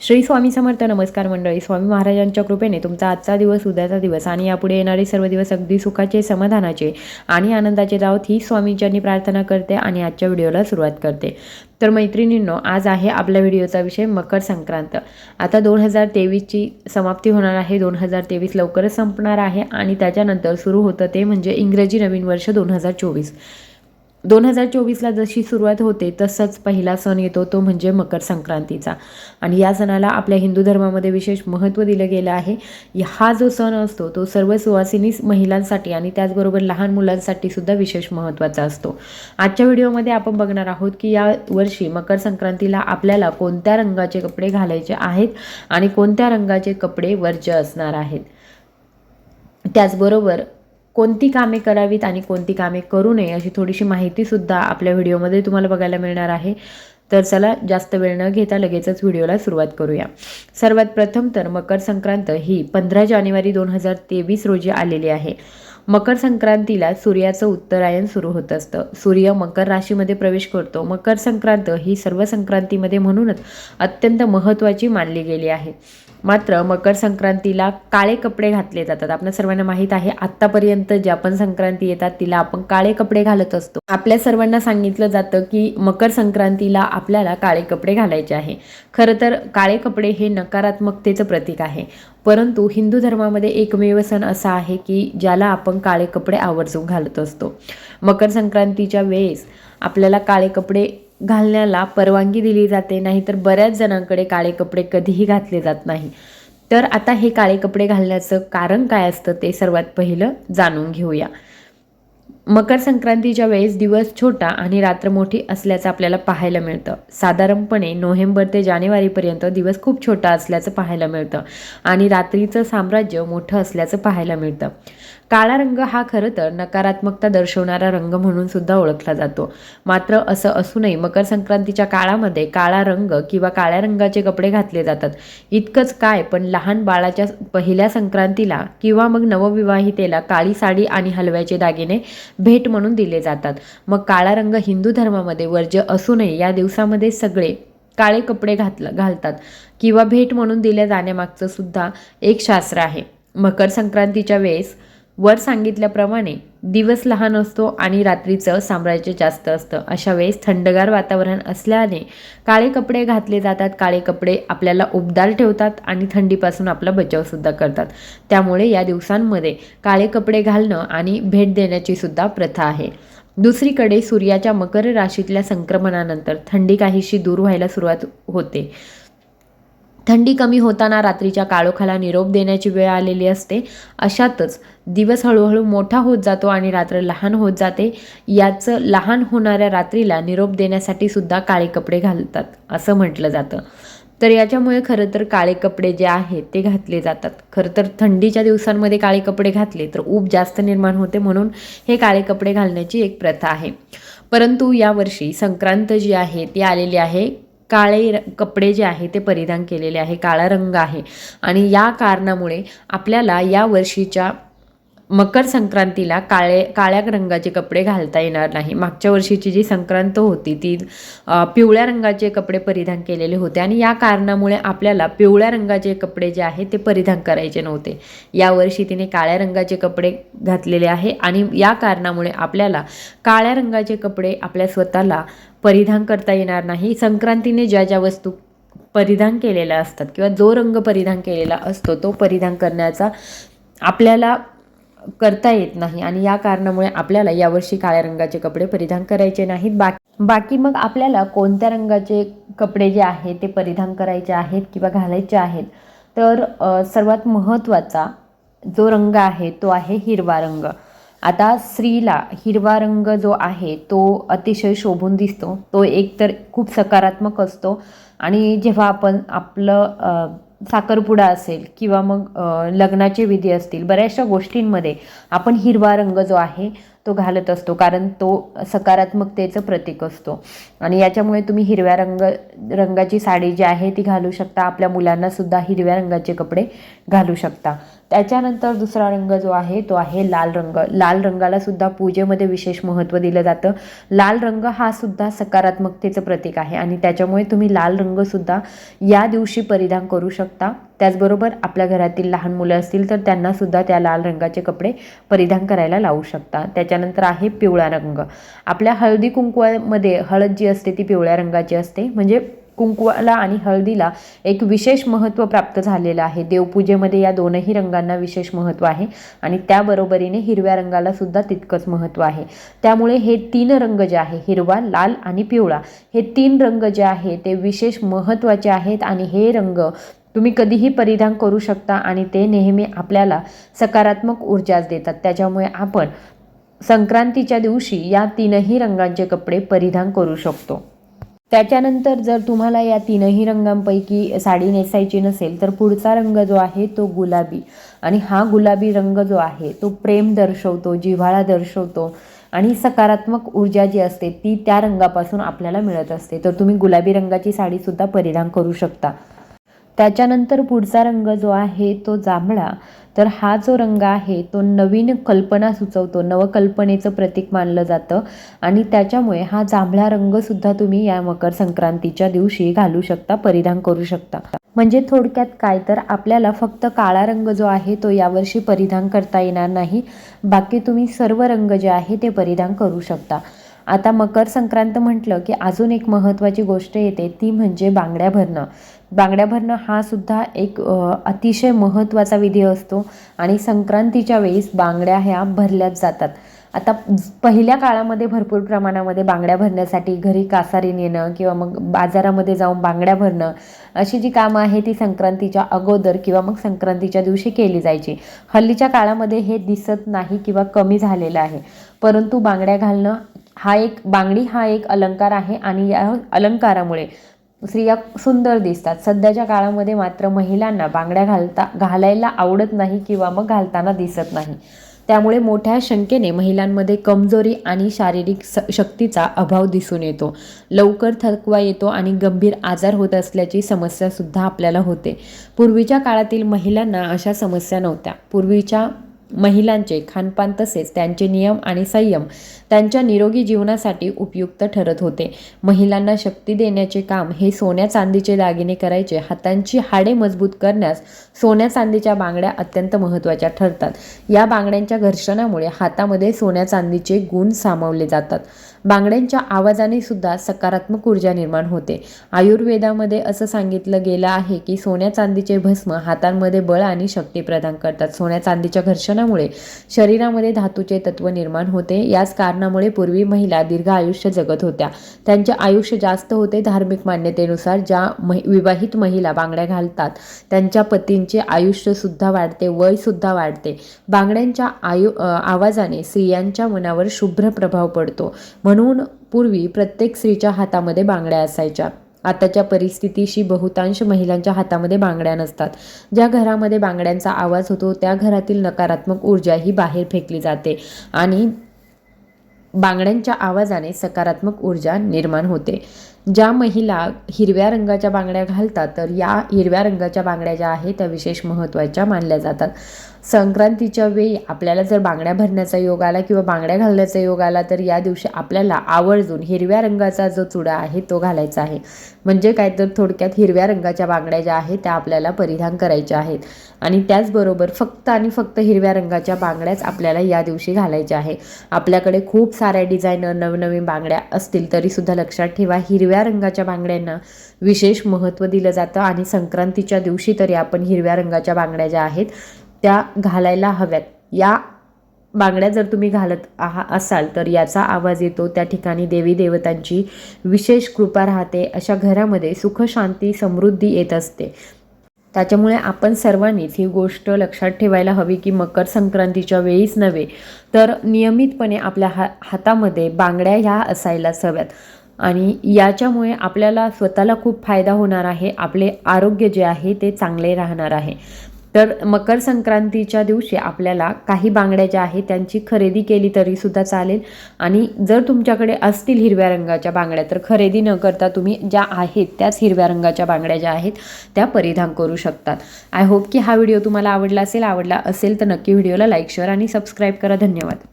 श्री स्वामी समर्थ नमस्कार मंडळी स्वामी महाराजांच्या कृपेने तुमचा आजचा दिवस उद्याचा दिवस आणि यापुढे येणारे सर्व दिवस अगदी सुखाचे समाधानाचे आणि आनंदाचे जावत ही स्वामींच्यांनी प्रार्थना करते आणि आजच्या व्हिडिओला सुरुवात करते. तर मैत्रिणींनो आज आहे आपल्या व्हिडिओचा विषय मकर संक्रांत. आता दोन हजार तेवीसची समाप्ती होणार आहे दोन हजार तेवीस लवकरच संपणार आहे आणि त्याच्यानंतर सुरू होतं ते म्हणजे इंग्रजी नवीन वर्ष दोन हजार चोवीस. दोन हजार चोवीसला जशी सुरुवात होते तसंच पहिला सण येतो तो म्हणजे मकर संक्रांतीचा. आणि या सणाला आपल्या हिंदू धर्मामध्ये विशेष महत्त्व दिलं गेलं आहे. हा जो सण असतो तो सर्व सुवासिनी महिलांसाठी आणि त्याचबरोबर लहान मुलांसाठी सुद्धा विशेष महत्त्वाचा असतो. आजच्या व्हिडिओमध्ये आपण बघणार आहोत की या वर्षी मकर संक्रांतीला आपल्याला कोणत्या रंगाचे कपडे घालायचे आहेत आणि कोणत्या रंगाचे कपडे वर्ज्य असणार आहेत. त्याचबरोबर कोणती कामे करावीत आणि कोणती कामे करू नये अशी थोडीशी माहितीसुद्धा आपल्या व्हिडिओमध्ये तुम्हाला बघायला मिळणार आहे. तर चला जास्त वेळ न घेता लगेचच व्हिडिओला सुरुवात करूया. सर्वात प्रथम तर मकर संक्रांत ही पंधरा जानेवारी दोन हजार तेवीस रोजी आलेली आहे. मकर संक्रांतीला सूर्याचं उत्तरायण सुरू होत असतं. सूर्य मकर राशीमध्ये प्रवेश करतो. मकर संक्रांत ही सर्व संक्रांतीमध्ये म्हणूनच अत्यंत महत्त्वाची मानली गेली आहे. मात्र मकर संक्रांतीला काळे कपडे घातले जातात. आपल्या सर्वांना माहीत आहे आत्तापर्यंत ज्या पण संक्रांती येतात तिला आपण काळे कपडे घालत असतो. आपल्या सर्वांना सांगितलं जातं की मकर संक्रांतीला आपल्याला काळे कपडे घालायचे आहे. खरं तर काळे कपडे हे नकारात्मकतेचं प्रतीक आहे. परंतु हिंदू धर्मामध्ये एकमेव सण असा आहे की ज्याला आपण काळे कपडे आवर्जून घालत असतो. मकर संक्रांतीच्या वेळेस आपल्याला काळे कपडे घालण्याला परवानगी दिली जाते नाही तर बऱ्याच जणांकडे काळे कपडे कधीही घातले जात नाही. तर आता हे काळे कपडे घालण्याचं कारण काय असतं ते सर्वात पहिलं जाणून घेऊया. मकर संक्रांतीच्या वेळेस दिवस छोटा आणि रात्र मोठी असल्याचं आपल्याला पाहायला मिळतं. साधारणपणे नोव्हेंबर ते जानेवारीपर्यंत दिवस खूप छोटा असल्याचं पाहायला मिळतं आणि रात्रीचं साम्राज्य मोठं असल्याचं पाहायला मिळतं. काळा रंग हा खरं तर नकारात्मकता दर्शवणारा रंग म्हणून सुद्धा ओळखला जातो. मात्र असं असूनही मकर संक्रांतीच्या काळामध्ये काळा रंग किंवा काळ्या रंगाचे कपडे घातले जातात. इतकंच काय पण लहान बाळाच्या पहिल्या संक्रांतीला किंवा मग नवविवाहितेला काळी साडी आणि हलव्याचे दागिने भेट म्हणून दिले जातात. मग काळा रंग हिंदू धर्मामध्ये वर्ज्य असूनही या दिवसामध्ये सगळे काळे कपडे घातलं घालतात. किंवा भेट म्हणून दिल्या जाण्यामागचं सुद्धा एक शास्त्र आहे. मकर संक्रांतीच्या वेळेस वर सांगितल्याप्रमाणे दिवस लहान असतो आणि रात्रीचं साम्राज्य जास्त असतं. अशा वेळेस थंडगार वातावरण असल्याने काळे कपडे घातले जातात. काळे कपडे आपल्याला उबदार ठेवतात आणि थंडीपासून आपला बचावसुद्धा करतात. त्यामुळे या दिवसांमध्ये काळे कपडे घालणं आणि भेट देण्याची सुद्धा प्रथा आहे. दुसरीकडे सूर्याच्या मकर राशीतल्या संक्रमणानंतर थंडी काहीशी दूर व्हायला सुरुवात होते. थंडी कमी होताना रात्रीच्या काळोखाला निरोप देण्याची वेळ आलेली असते. अशातच दिवस हळूहळू मोठा होत जातो आणि रात्र लहान होत जाते. याचं लहान होणाऱ्या रात्रीला निरोप देण्यासाठी सुद्धा काळे कपडे घालतात असं म्हटलं जातं. तर याच्यामुळे खरं तर काळे कपडे जे आहेत ते घातले जातात. खरं तर थंडीच्या दिवसांमध्ये काळे कपडे घातले तर ऊब जास्त निर्माण होते म्हणून हे काळे कपडे घालण्याची एक प्रथा आहे. परंतु यावर्षी संक्रांत जी आहे ती आलेली आहे काळे कपडे जे आहे ते परिधान केलेले आहे काळा रंग आहे. आणि या कारणामुळे आपल्याला या वर्षीच्या मकर संक्रांतीला काळे काळ्या रंगाचे कपडे घालता येणार नाही. मागच्या वर्षीची जी संक्रांत होती ती पिवळ्या रंगाचे कपडे परिधान केलेले होते आणि या कारणामुळे आपल्याला पिवळ्या रंगाचे कपडे जे आहे ते परिधान करायचे नव्हते. यावर्षी तिने काळ्या रंगाचे कपडे घातलेले आहे आणि या कारणामुळे आपल्याला काळ्या रंगाचे कपडे आपल्या स्वतःला परिधान करता येणार नाही. संक्रांतीने ज्या ज्या वस्तू परिधान केलेल्या असतात किंवा जो रंग परिधान केलेला असतो तो परिधान करण्याचा आपल्याला करता येत नाही आणि या कारणामुळे आपल्याला यावर्षी काळ्या रंगाचे कपडे परिधान करायचे नाहीत. बाकी बाकी मग आपल्याला कोणत्या रंगाचे कपडे जे आहेत ते परिधान करायचे आहेत किंवा घालायचे आहेत? तर सर्वात महत्त्वाचा जो रंग आहे तो आहे हिरवा रंग. आता स्त्रीला हिरवा रंग जो आहे तो अतिशय शोभून दिसतो. तो एकतर खूप सकारात्मक असतो आणि जेव्हा आपण आपलं साखरपुडा असेल किंवा मग लग्नाचे विधी असतील बऱ्याचशा गोष्टींमध्ये आपण हिरवा रंग जो आहे तो घालत असतो. कारण तो सकारात्मकतेचं प्रतीक असतो. आणि याच्यामुळे तुम्ही हिरव्या रंग रंगाची साडी जी आहे ती घालू शकता. आपल्या मुलांनासुद्धा हिरव्या रंगाचे कपडे घालू शकता. त्याच्यानंतर दुसरा रंग जो आहे तो आहे लाल रंग. लाल रंगाला सुद्धा पूजेमध्ये विशेष महत्त्व दिलं जातं. लाल रंग हा सुद्धा सकारात्मकतेचं प्रतीक आहे आणि त्याच्यामुळे तुम्ही लाल रंगसुद्धा या दिवशी परिधान करू शकता. त्याचबरोबर आपल्या घरातील लहान मुलं असतील तर त्यांनासुद्धा त्या लाल रंगाचे कपडे परिधान करायला लावू शकता. त्याच्यानंतर आहे पिवळा रंग. आपल्या हळदी कुंकवामध्ये हळद जी असते ती पिवळ्या रंगाची असते. म्हणजे कुंकवाला आणि हळदीला एक विशेष महत्त्व प्राप्त झालेलं आहे. देवपूजेमध्ये या दोनही रंगांना विशेष महत्त्व आहे आणि त्याबरोबरीने हिरव्या रंगाला सुद्धा तितकंच महत्त्व आहे. त्यामुळे हे तीन रंग जे आहे हिरवा लाल आणि पिवळा हे तीन रंग जे आहे ते विशेष महत्त्वाचे आहेत आणि हे रंग तुम्ही कधीही परिधान करू शकता आणि ते नेहमी आपल्याला सकारात्मक ऊर्जाच देतात. त्याच्यामुळे आपण संक्रांतीच्या दिवशी या तीनही रंगांचे कपडे परिधान करू शकतो. त्याच्यानंतर जर तुम्हाला या तीनही रंगांपैकी साडी नेसायची नसेल तर पुढचा रंग जो आहे तो गुलाबी. आणि हा गुलाबी रंग जो आहे तो प्रेम दर्शवतो जिव्हाळा दर्शवतो. आणि सकारात्मक ऊर्जा जी असते ती त्या रंगापासून आपल्याला मिळत असते. तर तुम्ही गुलाबी रंगाची साडीसुद्धा परिधान करू शकता. त्याच्यानंतर पुढचा रंग जो आहे तो जांभळा. तर हा जो रंग आहे तो नवीन कल्पना सुचवतो. नवकल्पनेचं प्रतीक मानलं जातं. आणि त्याच्यामुळे हा जांभळा रंगसुद्धा तुम्ही या मकर संक्रांतीच्या दिवशी घालू शकता परिधान करू शकता. म्हणजे थोडक्यात काय? तर आपल्याला फक्त काळा रंग जो आहे तो यावर्षी परिधान करता येणार नाही. बाकी तुम्ही सर्व रंग जे आहे ते परिधान करू शकता. आता मकर संक्रांत म्हटलं की अजून एक महत्त्वाची गोष्ट येते ती म्हणजे बांगड्या भरणं. बांगड्या भरणं हा सुद्धा एक अतिशय महत्त्वाचा विधी असतो आणि संक्रांतीच्या वेळेस बांगड्या ह्या भरल्याच जातात. आता पहिल्या काळामध्ये भरपूर प्रमाणामध्ये बांगड्या भरण्यासाठी घरी कासारी नेणं किंवा मग बाजारामध्ये जाऊन बांगड्या भरणं अशी जी कामं आहे ती संक्रांतीच्या अगोदर किंवा मग संक्रांतीच्या दिवशी केली जायची. हल्लीच्या काळामध्ये हे दिसत नाही किंवा कमी झालेलं आहे. परंतु बांगड्या घालणं हा एक बांगडी हा एक अलंकार आहे आणि या अलंकारामुळे स्त्रिया सुंदर दिसतात. सध्याच्या काळामध्ये मात्र महिलांना बांगड्या घालता घालायला आवडत नाही किंवा मग घालताना दिसत नाही. त्यामुळे मोठ्या शंकेने महिलांमध्ये कमजोरी आणि शारीरिक स शक्तीचा अभाव दिसून येतो. लवकर थकवा येतो आणि गंभीर आजार होत असल्याची समस्यासुद्धा आपल्याला होते. पूर्वीच्या काळातील महिलांना अशा समस्या नव्हत्या. पूर्वीच्या महिलांचे खानपान तसेच त्यांचे नियम आणि संयम त्यांच्या निरोगी जीवनासाठी उपयुक्त ठरत होते. महिलांना शक्ती देण्याचे काम हे सोन्या चांदीचे दागिने करायचे. हातांची हाडे मजबूत करण्यास सोन्या चांदीच्या बांगड्या अत्यंत महत्त्वाच्या ठरतात. या बांगड्यांच्या घर्षणामुळे हातामध्ये सोन्या चांदीचे गुण सामावले जातात. बांगड्यांच्या आवाजाने सुद्धा सकारात्मक ऊर्जा निर्माण होते. आयुर्वेदामध्ये असं सांगितलं गेलं आहे की सोन्या चांदीचे भस्म हातांमध्ये बळ आणि शक्ती प्रदान करतात. सोन्या चांदीच्या घर्षणामुळे शरीरामध्ये धातूचे तत्व निर्माण होते. याच कारणामुळे पूर्वी महिला दीर्घ आयुष्य जगत होत्या. त्यांचे आयुष्य जास्त होते धार्मिक मान्यतेनुसार ज्या विवाहित महिला बांगड्या घालतात त्यांच्या पतींचे आयुष्यसुद्धा वाढते वयसुद्धा वाढते. बांगड्यांच्या आयु आवाजाने स्त्रियांच्या मनावर शुभ्र प्रभाव पडतो. म्हणून पूर्वी प्रत्येक स्त्रीच्या हातामध्ये बांगड्या असायच्या. आताच्या परिस्थितीशी बहुतांश महिलांच्या हातामध्ये बांगड्या नसतात. ज्या घरामध्ये बांगड्यांचा आवाज होतो त्या घरातील नकारात्मक ऊर्जा ही बाहेर फेकली जाते आणि बांगड्यांच्या आवाजाने सकारात्मक ऊर्जा निर्माण होते. ज्या महिला हिरव्या रंगाच्या बांगड्या घालतात तर या हिरव्या रंगाच्या बांगड्या ज्या आहेत त्या विशेष महत्त्वाच्या मानल्या जातात. संक्रांतीच्या वेळी आपल्याला जर बांगड्या भरण्याचा योग आला किंवा बांगड्या घालण्याचा योग आला तर या दिवशी आपल्याला आवर्जून हिरव्या रंगाचा जो चुडा आहे तो घालायचा आहे. म्हणजे काय तर थोडक्यात हिरव्या रंगाच्या बांगड्या ज्या आहेत त्या आपल्याला परिधान करायच्या आहेत. आणि त्याचबरोबर फक्त आणि फक्त हिरव्या रंगाच्या बांगड्याच आपल्याला या दिवशी घालायच्या आहे. आपल्याकडे खूप साऱ्या डिझायनर नवनवीन बांगड्या असतील तरीसुद्धा लक्षात ठेवा हिरव्या रंगाच्या बांगड्यांना विशेष महत्त्व दिलं जातं आणि संक्रांतीच्या दिवशी तरी आपण हिरव्या रंगाच्या बांगड्या ज्या आहेत त्या घालायला हव्यात. या बांगड्या जर तुम्ही घालत आहा असाल तर याचा आवाज येतो. त्या ठिकाणी देवी देवतांची विशेष कृपा राहते. अशा घरामध्ये सुख शांती समृद्धी येत असते. त्याच्यामुळे आपण सर्वांनीच ही गोष्ट लक्षात ठेवायला हवी की मकर संक्रांतीच्या वेळीच नव्हे तर नियमितपणे आपल्या हा हातामध्ये बांगड्या ह्या असायलाच हव्यात. आणि याच्यामुळे आपल्याला स्वतःला खूप फायदा होणार आहे. आपले आरोग्य जे आहे ते चांगले राहणार आहे. तर मकर संक्रांतीच्या दिवशी आपल्याला काही बांगड्या ज्या आहेत त्यांची खरेदी केली तरीसुद्धा चालेल. आणि जर तुमच्याकडे असतील हिरव्या रंगाच्या बांगड्या तर खरेदी न करता तुम्ही ज्या आहेत त्याच हिरव्या रंगाच्या बांगड्या ज्या आहेत त्या परिधान करू शकतात. आय होप की हा व्हिडिओ तुम्हाला आवडला असेल. आवडला असेल तर नक्की व्हिडिओला लाईक शेअर आणि सबस्क्राईब करा. धन्यवाद.